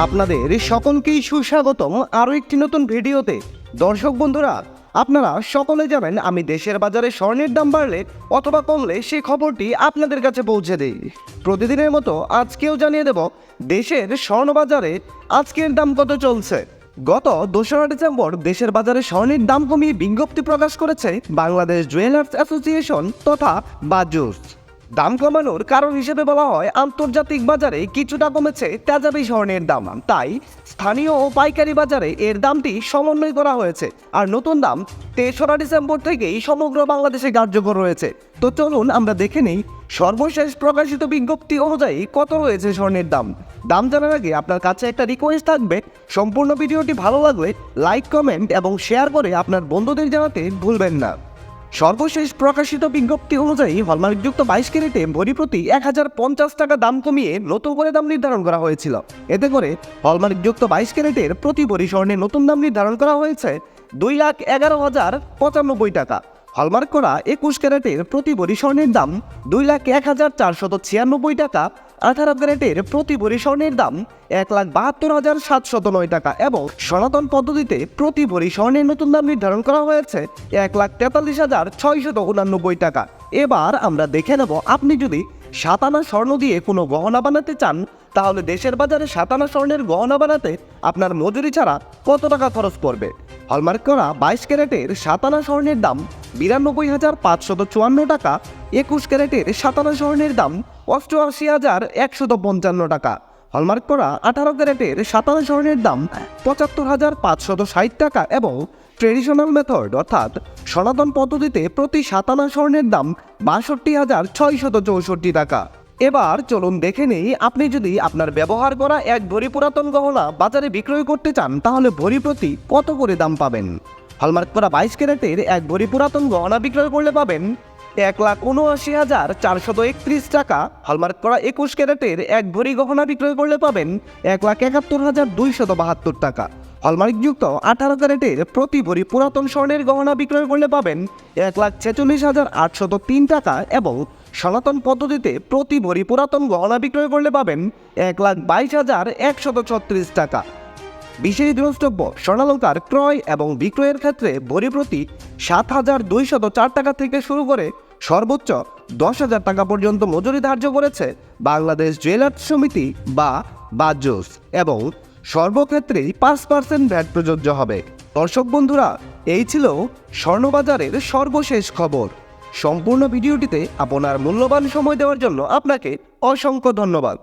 আপনাদের সকলকেই সুস্বাগতম আরও একটি নতুন ভিডিওতে। দর্শক বন্ধুরা, আপনারা সকলে জানেন আমি দেশের বাজারে স্বর্ণের দাম বাড়লে অথবা কমলে সেই খবরটি আপনাদের কাছে পৌঁছে দিই। প্রতিদিনের মতো আজকেও জানিয়ে দেব, দেশের স্বর্ণ বাজারে আজকের দাম কত চলছে। গত দোসরা ডিসেম্বর দেশের বাজারে স্বর্ণের দাম কমিয়ে বিজ্ঞপ্তি প্রকাশ করেছে বাংলাদেশ জুয়েলার্স অ্যাসোসিয়েশন তথা বাজুস দাম কমানোর কারণ হিসেবে বলা হয়, আন্তর্জাতিক বাজারে কিছুটা কমেছে তেজাবি স্বর্ণের দাম। তাই স্থানীয় ও পাইকারি বাজারে এর দামটি সমন্বয় করা হয়েছে। আর নতুন দাম তেসরা ডিসেম্বর থেকেই সমগ্র বাংলাদেশে কার্যকর রয়েছে তো চলুন আমরা দেখে নেই সর্বশেষ প্রকাশিত বিজ্ঞপ্তি অনুযায়ী কত রয়েছে স্বর্ণের দাম। দাম জানার আগে আপনার কাছে একটা রিকোয়েস্ট থাকবে। সম্পূর্ণ ভিডিওটি ভালো লাগলে লাইক কমেন্ট এবং শেয়ার করে আপনার বন্ধুদের জানাতে ভুলবেন না। সর্বশেষ প্রকাশিত বিজ্ঞপ্তি অনুযায়ী হলমার্কযুক্ত বাইশ ক্যারেটে ভরি প্রতি এক হাজার পঞ্চাশ টাকা দাম কমিয়ে নতুন করে দাম নির্ধারণ করা হয়েছিল। এতে করে হলমার্কযুক্ত বাইশ ক্যারেটের প্রতি ভরি স্বর্ণের নতুন দাম নির্ধারণ করা হয়েছে দুই লাখ এগারো হাজার পঁচানব্বই টাকা। হলমার্ক করা একুশ ক্যারেটের প্রতি ভরি স্বর্ণের দাম দুই লাখ এক হাজার চারশত ছিয়ানব্বই টাকা আঠারো ক্যারেটের প্রতি ভরি স্বর্ণের দাম এক লাখ বাহাত্তর হাজার সাতশত নয় টাকা এবং সনাতন পদ্ধতিতে প্রতি ভরি স্বর্ণের নতুন দাম নির্ধারণ করা হয়েছে এক লাখ তেতাল্লিশ হাজার ছয়শত উনানব্বই টাকা। এবার আমরা দেখে নেব, আপনি যদি সাতানা স্বর্ণ দিয়ে কোনো গহনা বানাতে চান, তাহলে দেশের বাজারে সাতানা স্বর্ণের গহনা বানাতে আপনার মজুরি ছাড়া কত টাকা খরচ পড়বে? হলমার্ক করা বাইশ ক্যারেটের সাতানা স্বর্ণের দাম বিরানব্বই হাজার পাঁচশত চুয়ান্ন টাকা একুশ ক্যারেটের সাতানা স্বর্ণের দাম অষ্টআশি হাজার একশত পঞ্চান্ন টাকা। হলমার্ক করা আঠারো ক্যারেটের সাতানা স্বর্ণের দাম পঁচাত্তর হাজার পাঁচশত ষাট টাকা এবং ট্রেডিশনাল মেথড অর্থাৎ সনাতন পদ্ধতিতে প্রতি সাতানা স্বর্ণের দাম বাষট্টি হাজার ছয়শত চৌষট্টি টাকা। এবার চলুন দেখে নেই, আপনি যদি আপনার ব্যবহার করা এক ভরি পুরাতন গহনা বাজারে বিক্রয় করতে চান, তাহলে ভরি প্রতি কত করে দাম পাবেন? হলমার্ক করা বাইশ ক্যারেটের এক ভরি পুরাতন গহনা বিক্রয় করলে পাবেন এক লাখ উনআশি হাজার চারশত একত্রিশ টাকা। হলমার্ক করা একুশ ক্যারেটের এক ভরি গহনা বিক্রয় করলে পাবেন এক লাখ একাত্তর হাজার দুইশত বাহাত্তর টাকা। হলমার্কযুক্ত আঠারো ক্যারেটের প্রতি ভরি পুরাতন স্বর্ণের গহনা বিক্রয় করলে পাবেন এক লাখ ছেচল্লিশ হাজার আটশত তিন টাকা এবং সনাতন পদ্ধতিতে প্রতি ভরি পুরাতন গহনা বিক্রয় করলে পাবেন এক লাখ বাইশ হাজার একশত ছত্রিশ টাকা। বিশেষ দ্রষ্টব্য, স্বর্ণালঙ্কার ক্রয় এবং বিক্রয়ের ক্ষেত্রে ভরি প্রতি সাত হাজার দুইশত চার টাকা থেকে শুরু করে সর্বোচ্চ দশ হাজার টাকা পর্যন্ত মজুরি ধার্য করেছে বাংলাদেশ জুয়েলার্স সমিতি বা বাজুস এবং সর্বক্ষেত্রেই পাঁচ পার্সেন্ট ভ্যাট প্রযোজ্য হবে। দর্শক বন্ধুরা, এই ছিল স্বর্ণবাজারের সর্বশেষ খবর। সম্পূর্ণ ভিডিওটিতে আপনার মূল্যবান সময় দেওয়ার জন্য আপনাকে অসংখ্য ধন্যবাদ।